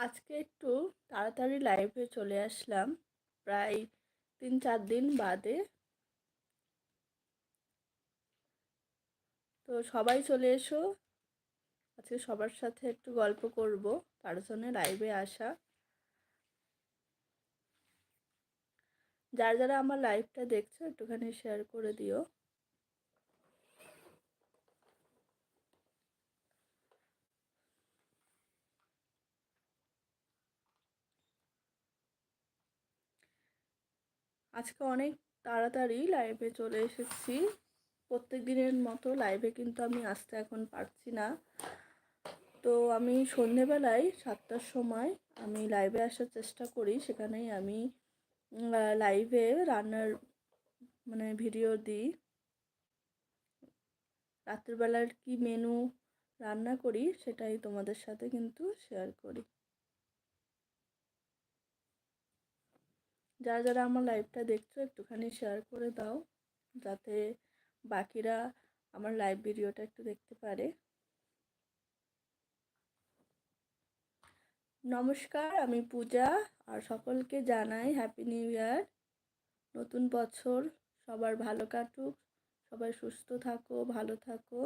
আজকে একটু তাড়াতাড়ি লাইভে চলে আসলাম। প্রায় তিন, চার দিন বাদে। তো সবাই চলে এসো। আজকে সবার সাথে একটু গল্প করব তার লাইভে আসা। যারা যারা আমার লাইভটা দেখছ, একটুখানি শেয়ার করে দিও। আজকে অনেক তাড়াতাড়ি লাইভে চলে এসেছি। প্রত্যেক দিনের মতো লাইভে কিন্তু আমি আসতে এখন পারছি না। তো আমি সন্ধেবেলায় সাতটার সময় আমি লাইভে আসার চেষ্টা করি। সেখানেই আমি লাইভে রান্নার মানে ভিডিও দিই। রাত্রিবেলার কি মেনু রান্না করি সেটাই তোমাদের সাথে কিন্তু শেয়ার করি। যারা যারা আমার লাইভটা দেখছ, একটুখানি শেয়ার করে দাও, যাতে বাকিরা আমার লাইভ ভিডিওটা একটু দেখতে পারে। নমস্কার, আমি পূজা, আর সকলকে জানাই হ্যাপি নিউ ইয়ার নতুন বছর, সবার ভালো কাটুক, সবাই সুস্থ থাকো, ভালো থাকো।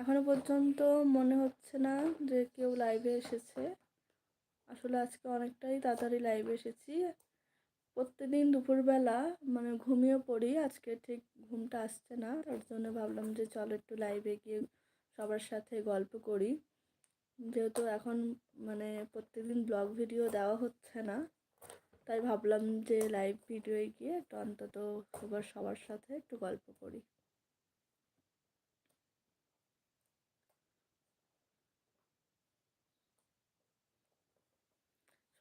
এখনও পর্যন্ত মনে হচ্ছে না যে কেউ লাইভে এসেছে। আসলে আজকে অনেকটাই তাড়াতাড়ি লাইভে এসেছি। প্রত্যেকদিন দুপুরবেলা মানে ঘুমিয়ে পড়ি, আজকে ঠিক ঘুমটা আসছে না, তার জন্য ভাবলাম যে চলো একটু লাইভে গিয়ে সবার সাথে গল্প করি। যেহেতু এখন মানে প্রত্যেকদিন ব্লগ ভিডিও দেওয়া হচ্ছে না, তাই ভাবলাম যে লাইভ ভিডিওয়ে গিয়ে একটু অন্তত সবার সাথে একটু গল্প করি।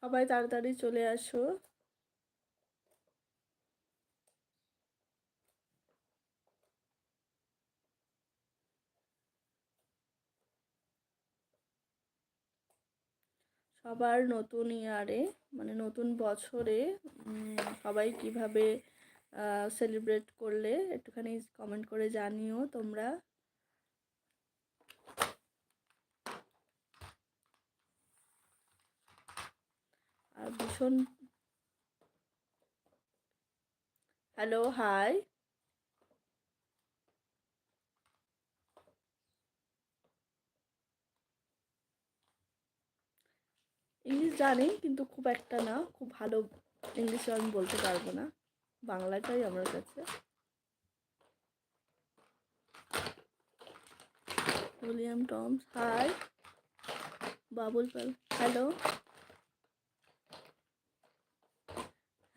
সবাই তাড়াতাড়ি চলে আসো। সবার নতুন ইয়ারে মানে নতুন বছরে সবাই কীভাবে সেলিব্রেট করলে একটুখানি কমেন্ট করে জানিও তোমরা। আর ভীষণ হ্যালো হাই ইংলিশ জানি, কিন্তু খুব একটা না। খুব ভালো ইংলিশে আমি বলতে পারব না। বাংলাটাই আমার কাছে। William Toms hi Babul Pal hello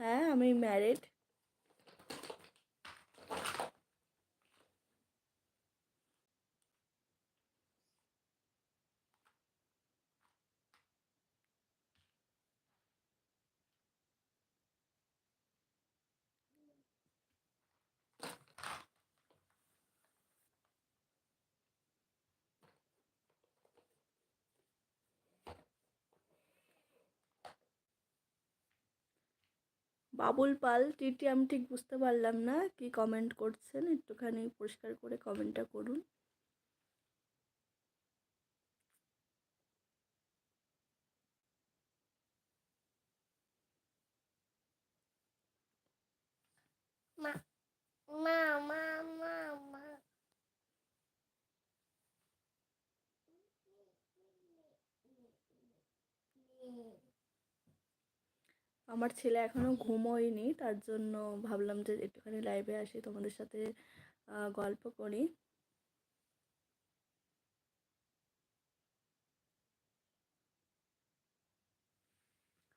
হ্যাঁ আমি ম্যারিড বাবুল পাল, টিটি আমি ঠিক বুঝতে পারলাম না। কি কমেন্ট করছেন? একটুখানি পরিষ্কার করে কমেন্টটা করুন। মা মা। আমার ছেলে এখনও ঘুমোয়নি, তার জন্য ভাবলাম যে একটুখানি লাইভে আসি, তোমাদের সাথে গল্প করি।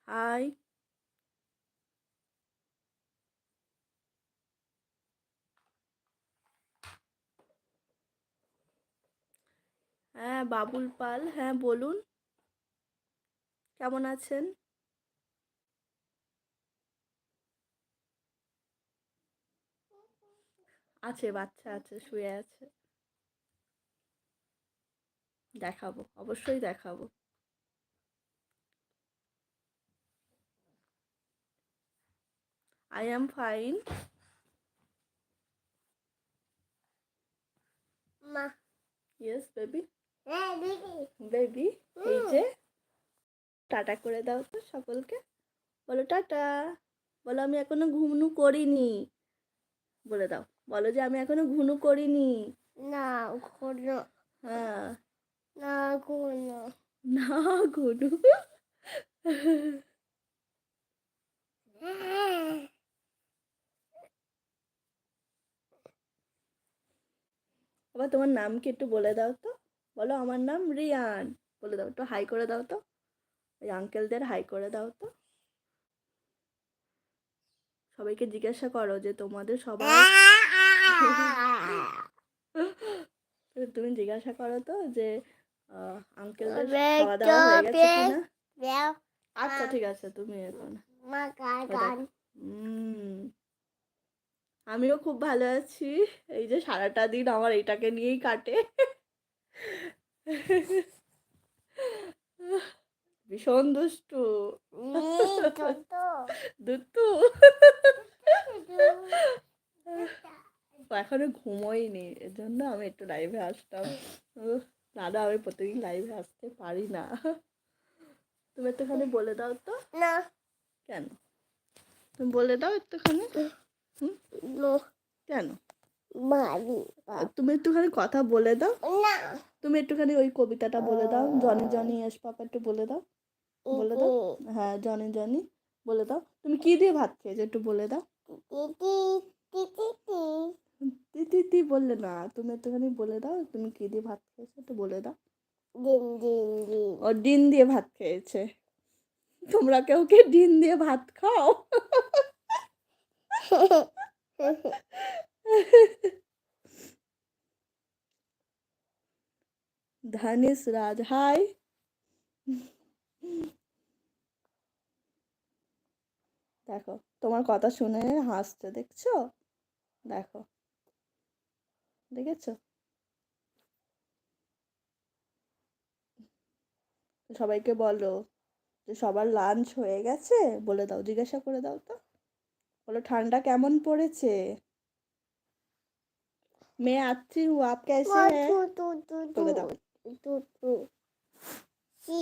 হাই হ্যাঁ বাবুল পাল হ্যাঁ বলুন। কেমন আছেন? আছে বাচ্চা আছে শুয়ে আছে। দেখাবো অবশ্যই দেখাবো। আই অ্যাম ফাইন মা। ইয়েস বেবি বেবি এই যে টাটা করে দাও তো সকলকে। বলো টাটা। বলো আমি এখনও ঘুমনু করিনি। বলে দাও। বলো যে আমি এখনও ঘুনু করিনি। না কোনো হ্যাঁ। না কোনো না ঘুনু আবার তোমার নাম কি একটু বলে দাও তো। বলো আমার নাম রিয়ান। বলে দাও একটু হাই করে দাও তো। ওই আঙ্কেলদের হাই করে দাও তো। সবাইকে জিজ্ঞাসা করো যে তোমাদের সবার তুমি জিজ্ঞাসা করো তো যে আহ, খাওয়া দাওয়া হয়ে গেছে কিনা? আচ্ছা ঠিক আছে তুমি এখন আমিও খুব ভালো আছি। এই যে সারাটা দিন আমার এটাকে নিয়েই কাটে। ভীষণ দুষ্টু। তো দুষ্টু। ও এখনও ঘুমোইনি এর জন্য আমি একটু লাইভে আসতাম। দাদা আমি প্রতিদিন লাইভে আসতে পারি না। তুমি একটুখানি বলে দাও তো। না। কেন? তুমি বলে দাও একটুখানি। কেন? তুমি একটুখানি কথা বলে দাও। তুমি একটুখানি ওই কবিতাটা বলে দাও। জনি জনি এস পাপা একটু বলে দাও। বলে দাও। হ্যাঁ জনি জনি বলে দাও। তুমি কি দিয়ে ভাত খেয়েছো একটু বলে দাও। দিদি দিদি তি তি তি বললে না। তুমি একটুখানি বলে দাও তুমি কি দিয়ে ভাত খেয়েছো একটু বলে দাও। দিন দিন দিন ও ডিম দিয়ে ভাত খেয়েছে। তোমরা কেউ কে ডিম দিয়ে ভাত খাও? ধানিস রাজ হাই। দেখো তোমার কথা শুনে হাসছে দেখছ? দেখো। দেখেছো সবাইকে বলো যে সবার লাঞ্চ হয়ে গেছে বলে দাও জিজ্ঞাসা করে দাও তো বলো ঠান্ডা কেমন পড়েছে मैं अच्छी हूँ आप कैसे हैं তু তু তু বলে দাও তু তু সি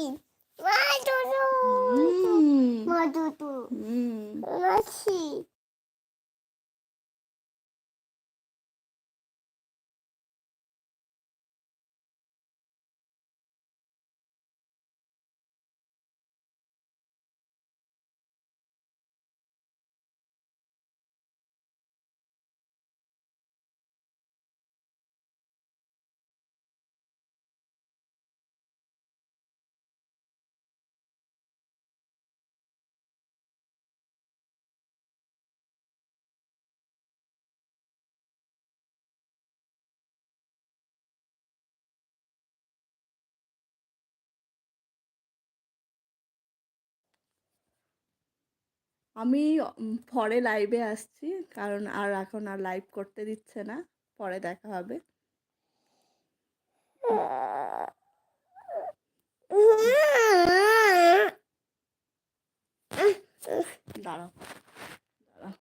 আমি পরে লাইভে আসছি। কারণ আর এখন আর লাইভ করতে দিচ্ছে না। পরে দেখা হবে। দাঁড়াও।